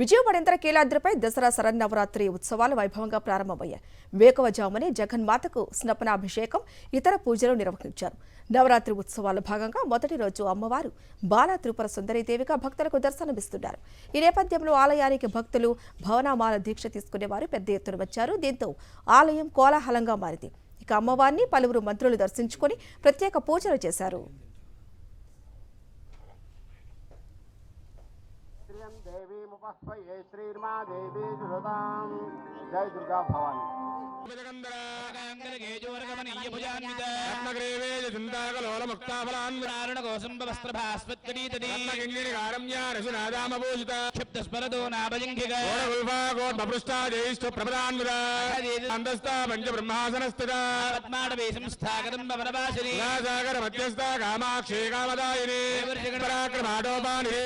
విజయవాడంతర కేలాద్రిపై దసరా శరన్నవరాత్రి ఉత్సవాలు వైభవంగా ప్రారంభమయ్యాయి. వేకవజామునే జగన్మాతకు స్నపనాభిషేకం ఇతర పూజలు నిర్వహించారు. నవరాత్రి ఉత్సవాల భాగంగా మొదటి రోజు అమ్మవారు బాలా త్రిపుర సుందరీదేవిగా భక్తులకు దర్శనమిస్తున్నారు. ఈ నేపథ్యంలో ఆలయానికి భక్తులు భవనామాల దీక్ష తీసుకునేవారు పెద్ద ఎత్తున వచ్చారు. దీంతో ఆలయం కోలాహలంగా మారింది. ఇక అమ్మవారిని పలువురు మంత్రులు దర్శించుకొని ప్రత్యేక పూజలు చేశారు. శ్రియం దేవీముపస్మయే శ్రీర్మా దేవీ సుతాం జై దుర్గా భవాని స్థాగరం మధ్యస్థ కామాక్షి కామదాయిని పరాక్రమాటోపాని